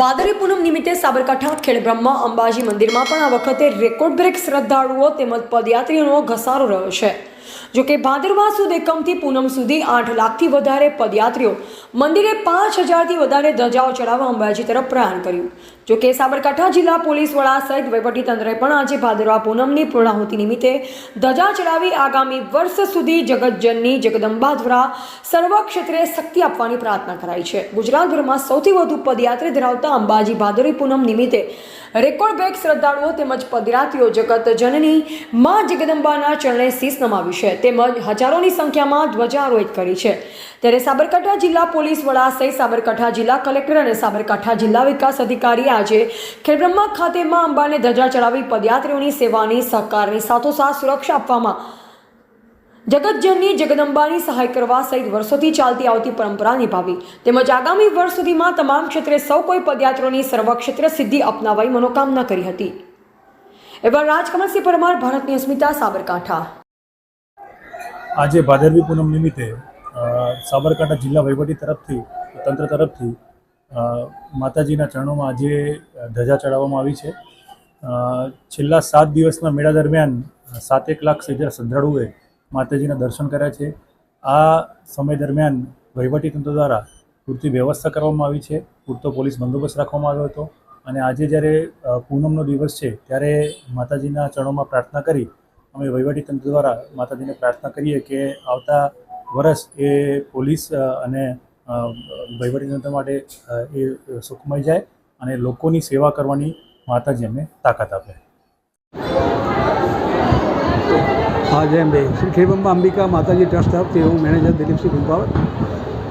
ભાદરવી પૂનમ નિમિત્તે સાબરકાંઠા ખેડબ્રહ્મા અંબાજી મંદિરમાં પણ આ વખતે રેકોર્ડ બ્રેક શ્રદ્ધાળુઓ તેમજ પદયાત્રીઓનો ઘસારો રહ્યો છે. જોકે ભાદરવા સુદ એકમથી પૂનમ સુધી આઠ લાખથી વધારે પદયાત્રીઓ મંદિરે પાંચ હજારથી વધારે ધજાઓ ચડાવવા અંબાજી તરફ પ્રયાણ કર્યું. જોકે સાબરકાંઠા જિલ્લા પોલીસ વડા સહિત વહીવટીતંત્રે પણ આજે ભાદરવા પૂનમની પૂર્ણાહુતિ નિમિત્તે ધજા ચડાવી આગામી વર્ષ સુધી જગતજનની જગદંબા દ્વારા સર્વ ક્ષેત્રે શક્તિ આપવાની પ્રાર્થના કરાઈ છે. ગુજરાતભરમાં સૌથી વધુ પદયાત્રી ધરાવતા અંબાજી ભાદરવી પૂનમ નિમિત્તે રેકોર્ડ બ્રેક શ્રદ્ધાળુઓ તેમજ પદયાત્રીઓ જગત જનની માં જગદંબાના ચરણે શીશ નમાવ્યું. છે. તેમજ હજારોની સંખ્યામાં ધ્વજારોહિત કરી છે. ત્યારે સાબરકાંઠા જિલ્લા પોલીસ વડા સહિત સાબરકાંઠા જિલ્લા કલેક્ટર અને સાબરકાંઠા જિલ્લા વિકાસ અધિકારી આજે ખેડબ્રહ્મા ખાતે માં અંબાને ધજા ચડાવી પદયાત્રીઓની સેવાની સહકારની સાથોસાથ સુરક્ષા આપવામાં જગતજનની જગદંબાની સહાય કરવા સહિત વર્ષોથી ચાલતી આવતી પરંપરા નિભાવી. તેમજ આગામી વર્ષ સુધીમાં તમામ ક્ષેત્રે સૌ કોઈ પદયાત્રીઓની સર્વક્ષેત્ર સિદ્ધિ અપનાવાઈ મનોકામના કરી હતી. એવા રાજકમલસિંહ પરમાર ભારતની અસ્મિતા સાબરકાંઠા. આજે ભાદરવી પૂનમ નિમિત્તે સાબરકાંઠા જિલ્લા વહીવટી તરફથી, તંત્ર તરફથી માતાજીના ચરણોમાં આજે ધજા ચડાવવામાં આવી છે. છેલ્લા સાત દિવસના મેળા દરમિયાન સાતેક લાખ સેજર શ્રદ્ધાળુઓએ માતાજીના દર્શન કર્યા છે. આ સમય દરમિયાન વહીવટી તંત્ર દ્વારા પૂરતી વ્યવસ્થા કરવામાં આવી છે. પૂરતો પોલીસ બંદોબસ્ત રાખવામાં આવ્યો હતો. અને આજે જ્યારે પૂનમનો દિવસ છે, ત્યારે માતાજીના ચરણોમાં પ્રાર્થના કરી અમે વહીવટી તંત્ર દ્વારા માતાજીને પ્રાર્થના કરીએ કે આવતા વર્ષ એ પોલીસ અને વહીવટીતંત્ર વહીવટી તંત્ર માટે એ સુખમય જાય અને લોકોની સેવા કરવાની માતાજી અમને તાકાત આપે. હા જય અંબે શ્રી ખેડબંબા અંબિકા માતાજી ટ્રસ્ટ તરફથી હું મેનેજર દિલીપસિંહ ગુંપાવત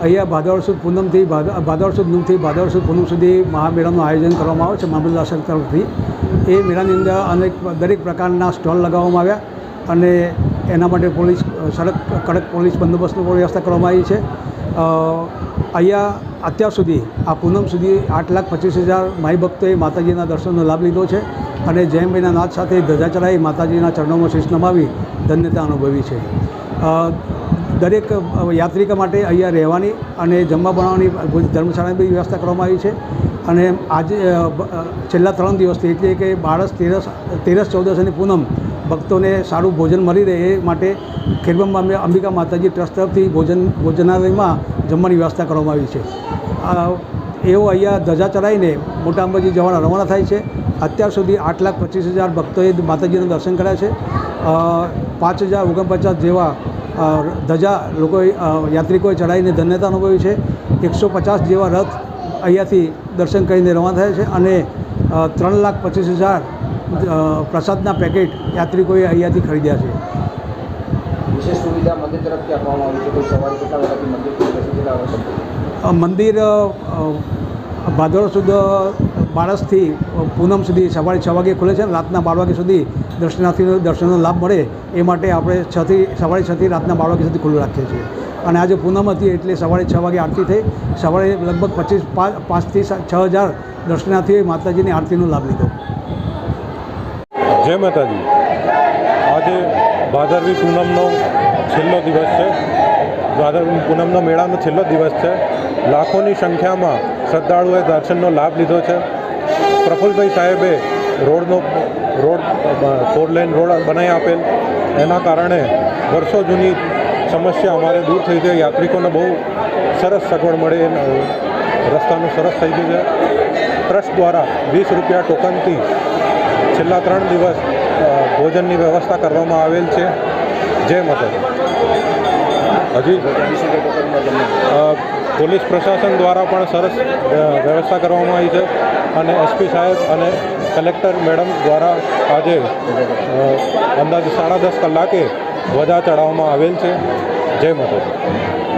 અહીંયા ભાદરવ સુદ પૂનમથી ભાદરવ સુદ પૂનમથી ભાદરવ સુદ પૂનમ સુધી મહામેળાનું આયોજન કરવામાં આવે છે મામલતદાર તરફથી. એ મેળાની અંદર અનેક દરેક પ્રકારના સ્ટોલ લગાવવામાં આવ્યા અને એના માટે પોલીસ, સડક, કડક પોલીસ બંદોબસ્તની પણ વ્યવસ્થા કરવામાં આવી છે. અહીંયા અત્યાર સુધી, આ પૂનમ સુધી આઠ લાખ પચીસ હજાર માઈ ભક્તોએ માતાજીના દર્શનનો લાભ લીધો છે અને જયંભાઈના નાથ સાથે ધજા ચડાવી માતાજીના ચરણોમાં શીશ નમાવી ધન્યતા અનુભવી છે. દરેક યાત્રિકો માટે અહીંયા રહેવાની અને જમવા બનાવવાની ધર્મશાળાની બી વ્યવસ્થા કરવામાં આવી છે. અને આજે છેલ્લા ત્રણ દિવસથી એટલે કે બારસ, તેરસ તેરસ, ચૌદસ અને પૂનમ ભક્તોને સારું ભોજન મળી રહે એ માટે ખેરબંબા અંબે- અંબિકા માતાજી ટ્રસ્ટ તરફથી ભોજન, ભોજનાલયમાં જમવાની વ્યવસ્થા કરવામાં આવી છે. એઓ અહીંયા ધજા ચડાવીને મોટા અંબાજી જવાના રવાના થાય છે. અત્યાર સુધી આઠ લાખ પચીસ હજાર ભક્તોએ માતાજીના દર્શન કર્યા છે. પાંચ હજાર ઓગણપચાસ જેવા ધજા લોકોએ યાત્રિકોએ ચડાવીને ધન્યતા અનુભવી છે. એકસો પચાસ જેવા રથ અહીંયાથી દર્શન કરીને રવાના થયા છે અને ત્રણ લાખ પચીસ હજાર પ્રસાદના પેકેટ યાત્રિકોએ અહીંયાથી ખરીદ્યા છે. વિશેષ સુવિધા મંદિર તરફથી આપવામાં આવી છે. કોઈ સવારે કેટલા વાગ્યાથી મંદિર મંદિર ભાદરવા સુદ બારસથી પૂનમ સુધી સવારે છ વાગે ખુલે છે અને રાતના બાર વાગ્યા સુધી દર્શનાર્થીઓ, દર્શનનો લાભ મળે એ માટે આપણે છથી, સવારે છથી રાતના બાર વાગ્યા સુધી ખુલ્લું રાખીએ છીએ. અને આજે પૂનમ હતી એટલે સવારે છ વાગે આરતી થઈ. સવારે લગભગ પચીસ, પાંચ, પાંચથી છ હજાર દર્શનાર્થીઓએ માતાજીની આરતીનો લાભ લીધો. જય માતાજી. આજે ભાદરવી પૂનમનો છેલ્લો દિવસ છે. ભાદરવી પૂનમનો મેળાનો છેલ્લો દિવસ છે. લાખોની સંખ્યામાં શ્રદ્ધાળુઓએ દર્શનનો લાભ લીધો છે. પ્રફુલભાઈ સાહેબે રોડનો, રોડ, ફોર લેન રોડ બનાવી આપેલ. એના કારણે વર્ષો જૂની સમસ્યા અમારે દૂર થઈ છે. યાત્રિકોને બહુ સરસ સગવડ મળે રસ્તાનું સરસ થઈ ગયું છે. ટ્રસ્ટ દ્વારા વીસ રૂપિયા ટોકનથી છેલ્લા ત્રણ દિવસ ભોજનની વ્યવસ્થા કરવામાં આવેલ છે. જય માતાજી. હજી. પોલીસ પ્રશાસન દ્વારા પણ સરસ વ્યવસ્થા કરવામાં આવી છે અને એસપી સાહેબ અને કલેક્ટર મેડમ દ્વારા આજે અંદાજે સાડા દસ કલાકે ધ્વજા ચડાવવામાં આવેલ છે. જય માતાજી.